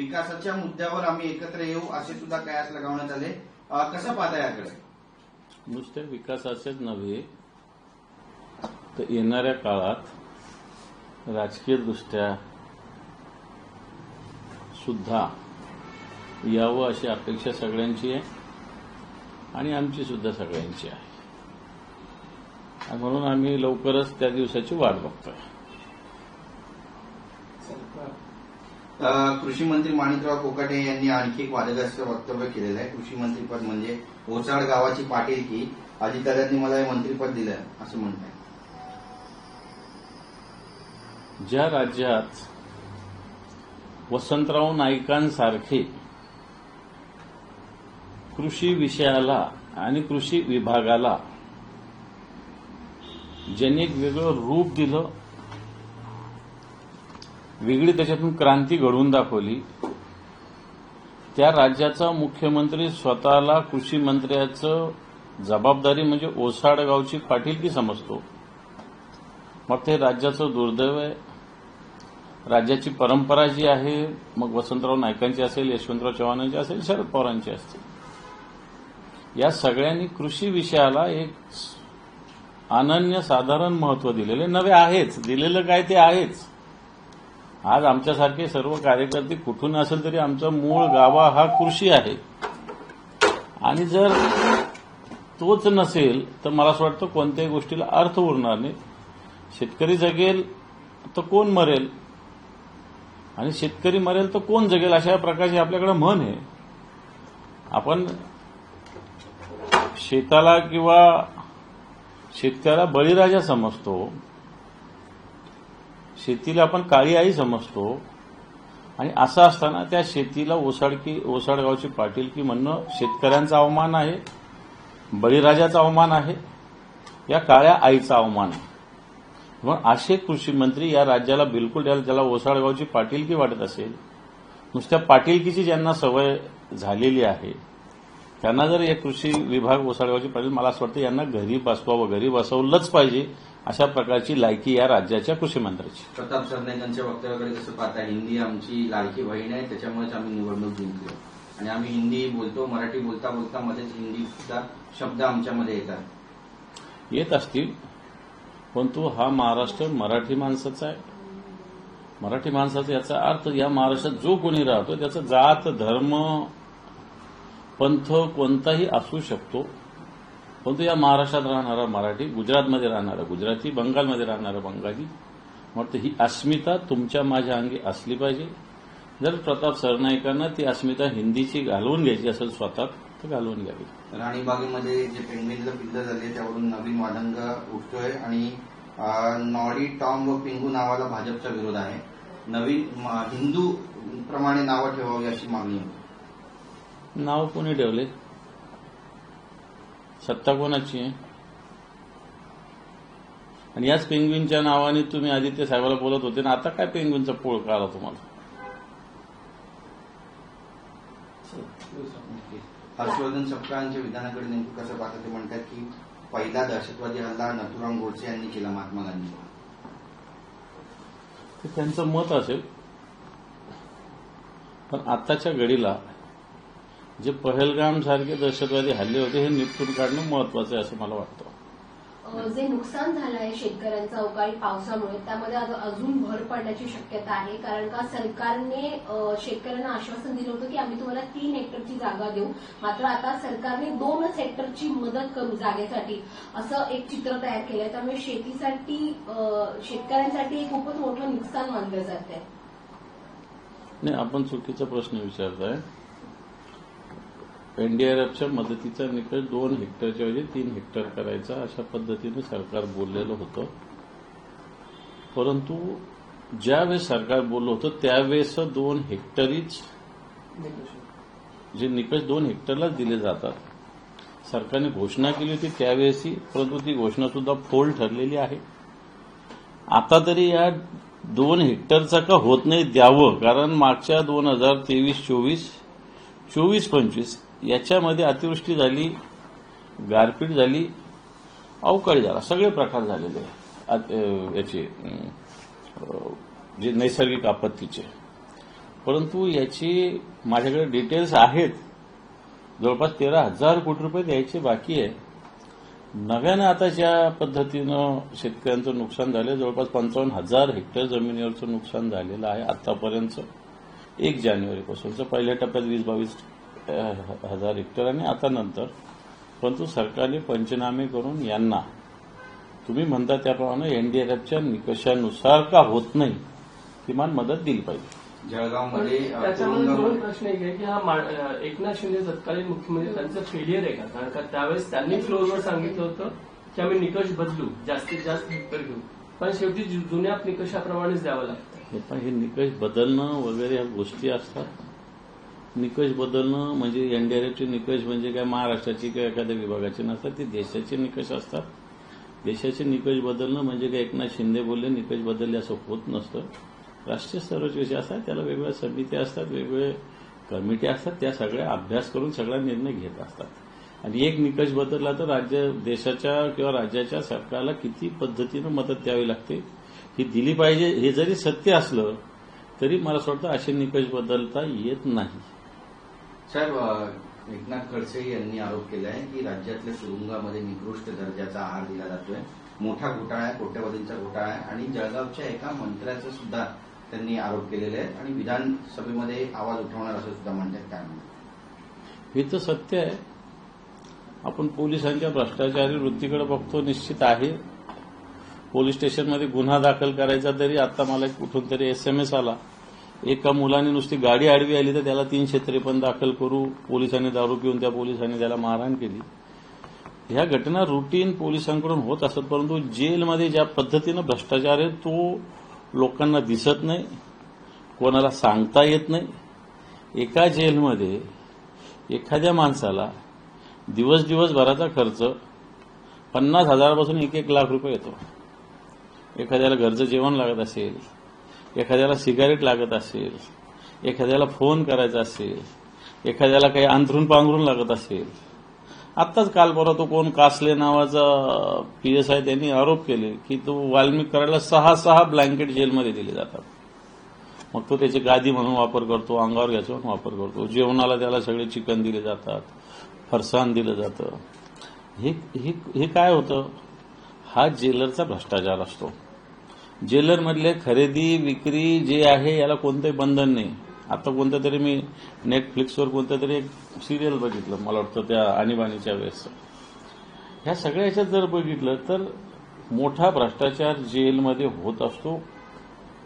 विकासाच्या मुद्द्यावर आम्ही एकत्र येऊ असे सुद्धा कयास लगावण्यात आले. कसं पाहता याकडे? नुसते विकासाचेच नव्हे तर येणाऱ्या काळात राजकीयदृष्ट्या सुद्धा यावं अशी अपेक्षा सगळ्यांची आहे आणि आमची सुद्धा सगळ्यांची आहे. आणि म्हणून आम्ही लवकरच त्या दिवसाची वाट बघतोय. कृषी मंत्री माणिकराव कोकाटे यांनी आणखी एक वादग्रस्त वक्तव्य केलेलं आहे. कृषी मंत्रीपद म्हणजे ओसाड गावाची पाटील की अजितदादांनी मला हे मंत्रीपद दिलं असं म्हणत आहे ज्या राज्यात वसंतराव नाईकांसारखे कृषी विषयाला आणि कृषी विभागाला ज्यांनी एक वेगळं रूप दिलं वेगळी त्याच्यातून क्रांती घडवून दाखवली. त्या राज्याचा मुख्यमंत्री स्वतःला कृषी मंत्र्याचं जबाबदारी म्हणजे ओसाड गावची पाटीलकी समजतो. मग ते राज्याचं दुर्दैव आहे. राज्याची परंपरा जी आहे मग वसंतराव नायकांची असेल यशवंतराव चव्हाणांची असेल शरद पवारांची असतील. या सगळ्यांनी कृषी विषयाला एक अनन्य साधारण महत्त्व दिलेले नवे आहेच दिलेलं काय ते आहेच. आज आमच्यासारखे सर्व कार्यकर्ते कुठून असेल तरी आमचा मूळ गावा हा कृषी आहे. आणि जर तोच नसेल तर मला असं वाटतं कोणत्याही गोष्टीला अर्थ उरणार नाही. शेतकरी जगेल तर कोण मरेल? आणि शेतकरी मरेल तर कोण जगेल? अशा प्रकारची आपल्याकडे म्हण आहे. आपण शेताला किंवा शेतकऱ्याला बळीराजा समजतो. शेतीला आपण काळी आई समजतो. आणि असं असताना त्या शेतीला ओसाडकी ओसाडगावची पाटीलकी म्हणणं शेतकऱ्यांचा अवमान आहे बळीराजाचा अवमान आहे या काळ्या आईचा अवमान आहे. मग असे कृषी मंत्री या राज्याला बिलकुल द्याल ज्याला ओसाडगावची पाटीलकी वाटत असेल नुसत्या पाटीलकीची ज्यांना सवय झालेली आहे त्यांना जर एक कृषी विभाग ओसाडगावची पाटील मला असं वाटतं यांना घरी बसवावं घरी बसवलंच पाहिजे अशा प्रकारची लायकी या राज्याच्या कृषी मंत्र्याची. प्रताप सरनाईकांच्या वक्तव्याकडे कसं पाहता हिंदी आमची लाडकी बहीण आहे त्याच्यामुळेच आम्ही निवडणूक जिंकलो. आणि आम्ही हिंदी बोलतो मराठी बोलता बोलता मध्येच हिंदीचा शब्द आमच्यामध्ये येतात. येत असतील परंतु हा महाराष्ट्र मराठी माणसाचा आहे. मराठी माणसाचा याचा अर्थ या महाराष्ट्रात जो कोणी राहतो त्याचा जात धर्म पंथ कोणताही असू शकतो. परंतु या महाराष्ट्रात राहणारा मराठी गुजरातमध्ये राहणारा गुजराती बंगालमध्ये राहणारा बंगाली म्हणतो ही अस्मिता तुमच्या माझ्या अंगी असली पाहिजे. जर प्रताप सरनाईकांना ती अस्मिता हिंदीची घालवून घ्यायची असेल स्वतः तर घालवून घ्यावी. राणीबागेमध्ये जे पेंगविनला पिल्ल झाले त्यावरून नवीन वादंग उठतोय आणि नॉडी टॉम व पिंगू नावाला भाजपचा विरोध आहे. नवीन हिंदू प्रमाणे नावं ठेवावी अशी मागणी होती. नाव कोणी ठेवले? सत्ता कोणाची आहे? आणि याच पेंग्विनच्या नावाने तुम्ही आदित्य साहेबाला बोलत होते ना आता काय पेंग्विनचा पोळ कळाला तुम्हाला? हर्षवर्धन सपकाळांच्या विधानाकडे नेमकं कसं पाहतं ते म्हणतात की पहिला दहशतवादी हल्ला नथुराम गोडसे यांनी केला महात्मा गांधी. त्यांचं मत असेल. पण आत्ताच्या घडीला जे पहलगाम सारखे दहशतवादी हल्ले होते हे निपटून काढणं महत्वाचं आहे असं मला वाटतं. जे नुकसान झालं आहे शेतकऱ्यांचं अवकाळी पावसामुळे त्यामध्ये अजून भर पडण्याची शक्यता आहे. कारण का सरकारने शेतकऱ्यांना आश्वासन दिलं होतं की आम्ही तुम्हाला तीन हेक्टरची जागा देऊ. मात्र आता सरकारने दोनच हेक्टरची मदत करू जागेसाठी असं एक चित्र तयार केलंय. त्यामुळे शेतीसाठी शेतकऱ्यांसाठी हे खूपच मोठं नुकसान मानलं जात आहे नाही आपण चुकीचा प्रश्न विचारताय. एनडीआरएफच्या मदतीचा निकष दोन हेक्टरच्या ऐवजी तीन हेक्टर करायचा अशा पद्धतीने सरकार बोललेलं होतं. परंतु ज्यावेळेस सरकार बोललं होतं त्यावेळेस दोन हेक्टरीच जे निकष दोन हेक्टरलाच दिले जातात. सरकारने घोषणा केली होती त्यावेळेसही परंतु ती घोषणा सुद्धा फोल ठरलेली आहे. आता तरी या दोन हेक्टरचा का होत नाही द्यावं? कारण मागच्या दोन हजार तेवीस चोवीस चोवीस पंचवीस याच्यामध्ये अतिवृष्टी झाली गारपीट झाली अवकाळी झाला सगळे प्रकार झालेले आत- याचे जे नैसर्गिक आपत्तीचे. परंतु याची माझ्याकडे डिटेल्स आहेत. जवळपास तेरा हजार कोटी रुपये द्यायचे बाकी आहे. नव्यानं आता ज्या पद्धतीनं शेतकऱ्यांचं नुकसान झालं जवळपास पंचावन्न हजार हेक्टर जमिनीवरचं नुकसान झालेलं आहे आतापर्यंत. एक जानेवारीपासूनचं पहिल्या टप्प्यात वीस बावीस हजार हेक्टर आणि आता नंतर. परंतु सरकारने पंचनामे करून यांना तुम्ही म्हणता त्याप्रमाणे एनडीआरएफच्या निकषानुसार का होत नाही किमान मदत दिली पाहिजे. जळगावमध्ये त्याच्यामध्ये दोन प्रश्न एक आहे की हा एकनाथ शिंदे तत्कालीन मुख्यमंत्री त्यांचं फेलियर आहे का? कारण का त्यावेळेस त्यांनी फ्लोअरवर सांगितलं होतं की आम्ही निकष बदलू जास्तीत जास्त हेक्टर घेऊ. पण शेवटी जुन्या निकषाप्रमाणेच द्यावं लागतं. हे पण हे निकष बदलणं वगैरे ह्या गोष्टी असतात. निकष बदलणं म्हणजे एनडीआरएफचे निकष म्हणजे काय महाराष्ट्राची किंवा एखाद्या विभागाचे नसतात ते देशाचे निकष असतात. देशाचे निकष बदलणं म्हणजे काय एकनाथ शिंदे बोलले निकष बदलले असं होत नसतं. राष्ट्रीय स्तरावरचे विषय असतात त्याला वेगवेगळ्या समित्या असतात वेगवेगळे कमिटी असतात त्या सगळ्या अभ्यास करून सगळा निर्णय घेत असतात. आणि एक निकष बदलला तर राज्य देशाच्या किंवा राज्याच्या सरकारला किती पद्धतीनं मदत द्यावी लागते? ही दिली पाहिजे हे जरी सत्य असलं तरी मला असं वाटतं असे निकष बदलता येत नाही. साहेब एकनाथ खडसे यांनी आरोप केला आहे की राज्यातल्या सुरुंगामध्ये निकृष्ट दर्जाचा आहार दिला जातोय. मोठा घोटाळा आहे कोट्यवधींचा घोटाळा आहे आणि जळगावच्या एका मंत्र्याचा सुद्धा त्यांनी आरोप केलेले आहेत आणि विधानसभेमध्ये आवाज उठवणार असं सुद्धा म्हणतात काय म्हणतात हे तर सत्य आहे. आपण पोलिसांच्या भ्रष्टाचारी वृत्तीकडे बघतो निश्चित आहे. पोलीस स्टेशनमध्ये गुन्हा दाखल करायचा तरी आता मला एक कुठून तरी एसएमएस आला. एका मुलाने नुसती गाडी आडवी आली तर त्याला तीनशे त्रेपन्न दाखल करू पोलिसांनी दारू पिऊन त्या पोलिसांनी त्याला मारहाण केली. ह्या घटना रुटीन पोलिसांकडून होत असत परंतु जेलमध्ये ज्या पद्धतीनं भ्रष्टाचार आहे तो लोकांना दिसत नाही कोणाला सांगता येत नाही. एका जेलमध्ये एखाद्या माणसाला दिवस दिवसभराचा खर्च पन्नास हजारापासून एक एक लाख रुपये येतो. एखाद्याला घरचं जेवण लागत असेल एखाद्याला सिगारेट लागत असेल एखाद्याला फोन करायचा असेल एखाद्याला काही अंथरून पांघरून लागत असेल. आत्ताच काल परवा तो कोण कासले नावाचा पी एस आय त्यांनी आरोप केले की तो वाल्मिक करायला सहा सहा ब्लँकेट जेलमध्ये दिले जातात. मग तो त्याची गादी म्हणून वापर करतो अंगावर घ्यायचा म्हणून वापर करतो जेवणाला त्याला सगळे चिकन दिले जातात फरसाण दिलं जातं. हे हे हे काय होतं? हा जेलरचा भ्रष्टाचार असतो. जेलरमधले खरेदी विक्री जे आहे याला कोणतंही बंधन नाही. आता कोणतं तरी मी नेटफ्लिक्सवर कोणतं तरी एक सिरियल बघितलं मला वाटतं त्या आणीबाणीच्या वेळेस. ह्या सगळ्या ह्याच्यात जर बघितलं तर मोठा भ्रष्टाचार जेलमध्ये होत असतो.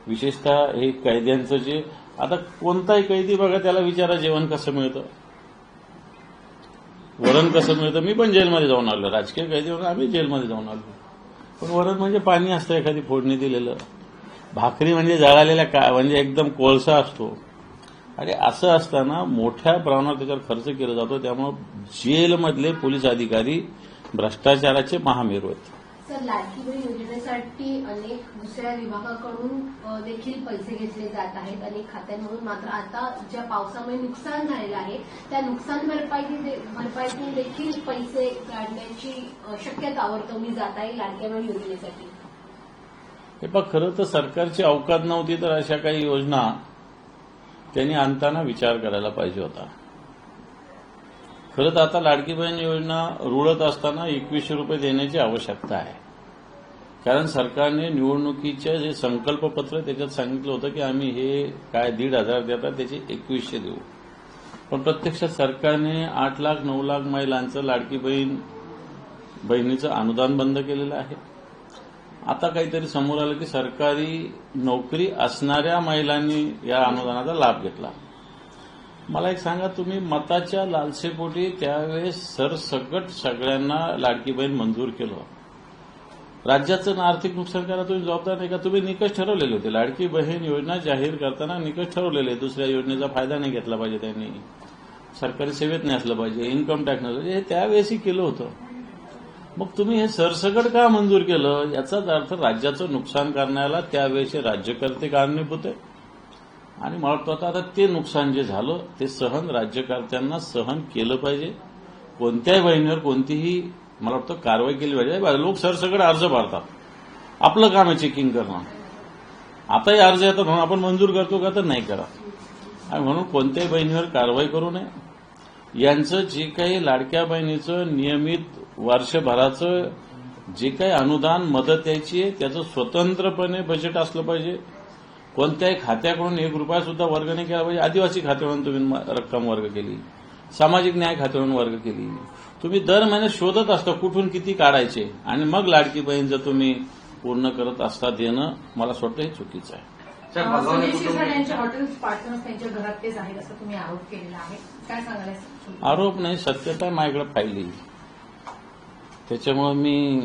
विशेषतः हे कैद्यांचं जे आता कोणताही कैदी बघा त्याला विचारा जेवण कसं मिळतं. वरण कसं मिळतं. मी पण जेलमध्ये जाऊन आलो. राजकीय कैदी आम्ही जेलमध्ये जाऊन आलो. पण वरण म्हणजे पाणी असतं एखादी फोडणी दिलेलं. भाकरी म्हणजे जळालेल्या का म्हणजे एकदम कोळसा असतो. आणि असं असताना मोठ्या प्रमाणात त्याच्यावर खर्च केला जातो. त्यामुळे जेलमधले पोलीस अधिकारी भ्रष्टाचाराचे महामेरू आहेत. सर लाडकी बहीण योजनेसाठी अनेक दुसऱ्या विभागाकडून देखील पैसे घेतले जात आहेत अनेक खात्यांमधून. मात्र आता ज्या पावसामुळे नुकसान झालेलं आहे त्या नुकसान भरपाई भरपाईतून देखील पैसे काढण्याची शक्यता वर्तवली जात आहे लाडक्या बहीण योजनेसाठी. हे पण खरं तर सरकारची अवकात नव्हती तर अशा काही योजना त्यांनी आणताना विचार करायला पाहिजे होता. खरं तर आता लाडकी बहीण योजना रुळत असताना एकवीसशे रुपये देण्याची आवश्यकता आहे. कारण सरकारने निवडणुकीचे जे संकल्पपत्र त्याच्यात सांगितलं होतं की आम्ही हे काय दीड हजार देतात त्याचे एकवीसशे देऊ. पण प्रत्यक्षात सरकारने आठ लाख नऊ लाख महिलांचं लाडकी बहीण बहिणीचं अनुदान बंद केलेलं आहे. आता काहीतरी समोर आलं की सरकारी नोकरी असणाऱ्या महिलांनी या अनुदानाचा लाभ घेतला. मला एक सांगा तुम्ही मताच्या लालसेपोटी त्यावेळेस सरसकट सगळ्यांना लाडकी बहीण मंजूर केलं. राज्याचं आर्थिक नुकसान करायला तुम्ही जबाबदार नाही का? तुम्ही निकष ठरवलेले होते. लाडकी बहीण योजना जाहीर करताना निकष ठरवलेले दुसऱ्या योजनेचा फायदा नाही घेतला पाहिजे त्यांनी. सरकारी सेवेत नाही असलं पाहिजे. इन्कम टॅक्स नसलं हे त्यावेळेसही केलं होतं. मग तुम्ही हे सरसकट का मंजूर केलं? याचाच अर्थ राज्याचं नुकसान करण्याला त्यावेळेचे राज्यकर्ते कारणीभूत आहे आणि मला वाटतं आता आता ते नुकसान जे झालं ते सहन राज्यकर्त्यांना सहन केलं पाहिजे. कोणत्याही बहिणीवर कोणतीही मला वाटतं कारवाई केली पाहिजे. लोक सरसकट अर्ज भरतात. आपलं काम आहे चेकिंग करणं. आताही अर्ज येतात म्हणून आपण मंजूर करतो का तर नाही करा आणि म्हणून कोणत्याही बहिणीवर कारवाई करू नये. यांचं जे काही लाडक्या बहिणीचं नियमित वर्षभराचं जे काही अनुदान मदत यायची आहे त्याचं स्वतंत्रपणे बजेट असलं पाहिजे. कोणत्याही खात्याकडून एक रुपया सुद्धा वर्ग नाही केला पाहिजे. आदिवासी खात्याकडून तुम्ही म- रक्कम वर्ग केली. सामाजिक न्याय खात्याकडून वर्ग केली. तुम्ही दर महिन्यात शोधत असता कुठून किती काढायचे. आणि मग लाडकी बहीण जर तुम्ही पूर्ण करत असता देणं मला वाटतं हे चुकीचं आहे. आरोप केलेला आहे. काय सांगाल या संदर्भात? आरोप नाही सत्यता माझ्याकडे फायली त्याच्यामुळे मी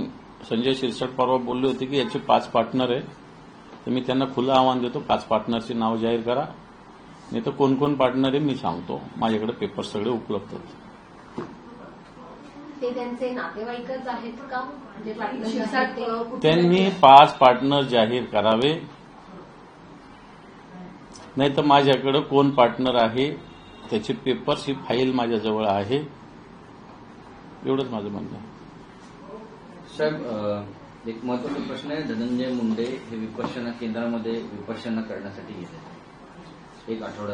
संजय शिरसाट परवा बोलले होते की याचे पाच पार्टनर आहे तर मी त्यांना खुलं आव्हान देतो पाच पार्टनरचे नाव जाहीर करा. नाही तर कोण कोण पार्टनर आहे मी सांगतो. माझ्याकडे पेपर सगळे उपलब्ध आहेत. ते त्यांचे नातेवाईकच आहेत का? म्हणजे त्यांनी? पाच पार्टनर जाहीर करावे. नाही तर माझ्याकडे कोण पार्टनर आहे त्याचे पेपर्स ही फाईल माझ्याजवळ आहे. एवढंच माझं म्हणणं आहे. साहेब एक महत्त्वाचा प्रश्न आहे. धनंजय मुंडे हे विपश्यना केंद्रामध्ये विपश्यना करण्यासाठी गेले. एक आठवडा.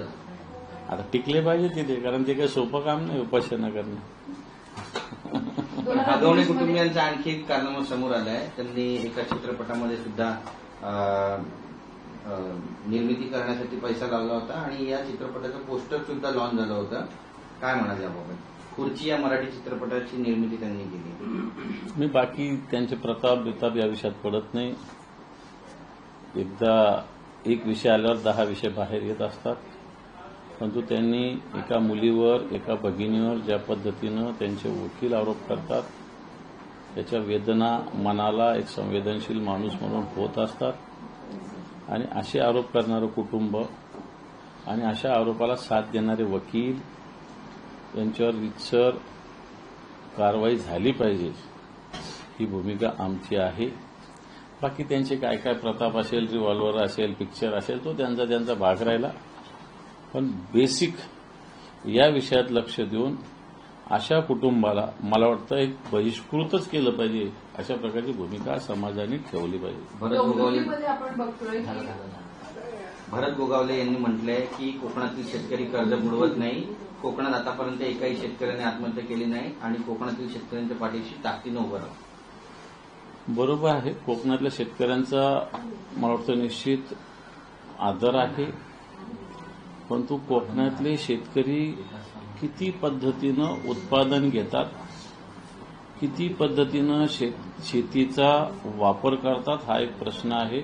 आता टिकले पाहिजे तिथे कारण ते काही सोपं काम नाही उपासना करणं चोवीसमध्ये- कुटुंबियांचा आणखी एक कारनामा समोर आलाय. त्यांनी एका चित्रपटामध्ये सुद्धा निर्मिती करण्यासाठी पैसा लावला होता आणि या चित्रपटाचं पोस्टर सुद्धा लॉन्च झालं होतं. काय म्हणाल याबाबत? खुर्ची या मराठी चित्रपटाची निर्मिती त्यांनी केली. मी बाकी त्यांचे प्रताप बिताप या विषयात पडत नाही. एकदा एक विषय आल्यावर दहा विषय बाहेर येत असतात. परंतु त्यांनी एका मुलीवर एका भगिनीवर ज्या पद्धतीनं त्यांचे वकील आरोप करतात त्याच्या वेदना मनाला एक संवेदनशील माणूस म्हणून होत असतात. आणि असे आरोप करणारं कुटुंब आणि अशा आरोपाला साथ देणारे वकील यांच्यावर रितसर कारवाई झाली पाहिजे. ही भूमिका आमची आहे. बाकी त्यांचे काय काय प्रताप असेल रिव्हॉल्वर असेल पिक्चर असेल तो त्यांचा त्यांचा भाग राहिला. पण बेसिक या विषयात लक्ष देऊन अशा कुटुंबाला मला वाटतं एक बहिष्कृतच केलं पाहिजे अशा प्रकारची भूमिका समाजाने ठेवली पाहिजे. भरत गोगावले यांनी म्हटलंय की कोकणातील शेतकरी कर्ज बुडवत नाही. कोकणात आतापर्यंत एकाही शेतकऱ्याने आत्महत्या केली नाही आणि कोकणातील शेतकऱ्यांच्या पाठीशी ताकदीनं उभं राहू बरोबर आहे. कोकणातल्या शेतकऱ्यांचा मला वाटतं निश्चित आदर आहे. परंतु कोकणातले शेतकरी किती पद्धतीनं उत्पादन घेतात किती पद्धतीनं शेत शेतीचा वापर करतात हा एक प्रश्न आहे.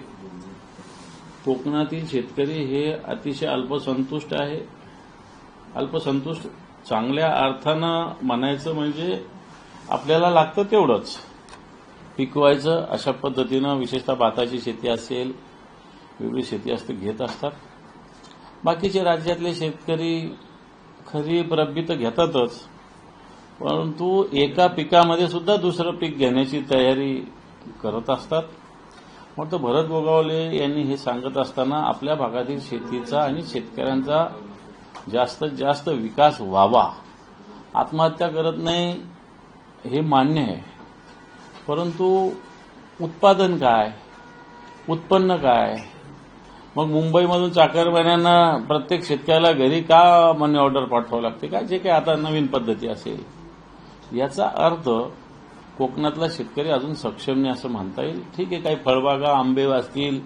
कोकणातील शेतकरी हे अतिशय अल्पसंतुष्ट आहे. अल्पसंतुष्ट चांगल्या अर्थानं म्हणायचं म्हणजे आपल्याला लागतं तेवढंच. पिकवायचं अशा पद्धतीनं विशेषतः भाताची शेती असेल वेगळी शेती असते घेत असतात. बाकीचे राज्यातले शेतकरी खरीप रब्बी तर घेतातच. परंतु एका पिकामध्ये सुद्धा दुसरं पीक घेण्याची तयारी करत असतात. मग तर भरत गोगावले यांनी हे सांगत असताना आपल्या भागातील शेतीचा आणि शेतकऱ्यांचा जास्तीत जास्त विकास व्हावा. आत्महत्या करत नाही हे मान्य आहे. परंतु उत्पादन काय? उत्पन्न काय? मग मुंबईमधून चाकरमान्यांना प्रत्येक शेतकऱ्याला घरी का मनी ऑर्डर पाठवावं लागते? का जे काही आता नवीन पद्धती असेल. याचा अर्थ कोकणातला शेतकरी अजून सक्षम नाही असं म्हणता येईल. ठीक आहे काही फळबागा आंबे असतील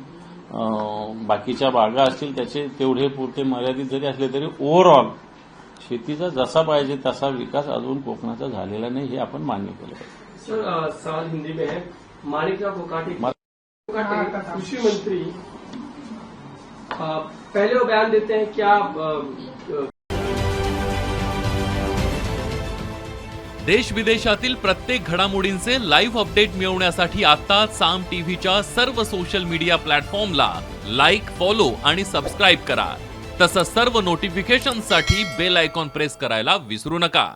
बाकीच्या बागा असतील त्याचे तेवढे पुरते मर्यादित जरी असले तरी ओव्हरऑल शेतीचा जसा पाहिजे तसा विकास अजून कोकणाचा झालेला नाही हे आपण मान्य केलं पाहिजे. सर सवाल हिंदी में है। माणिकराव कोकाटे कृषी मंत्री पहले वो बयान देते हैं क्या देश विदेशातील प्रत्येक घडामोडींचे लाईव्ह अपडेट मिळवण्यासाठी आता साम टीव्हीच्या सर्व सोशल मीडिया प्लॅटफॉर्मला लाईक फॉलो आणि सबस्क्राईब करा. तसंच सर्व नोटिफिकेशनसाठी बेल आयकॉन प्रेस करायला विसरू नका.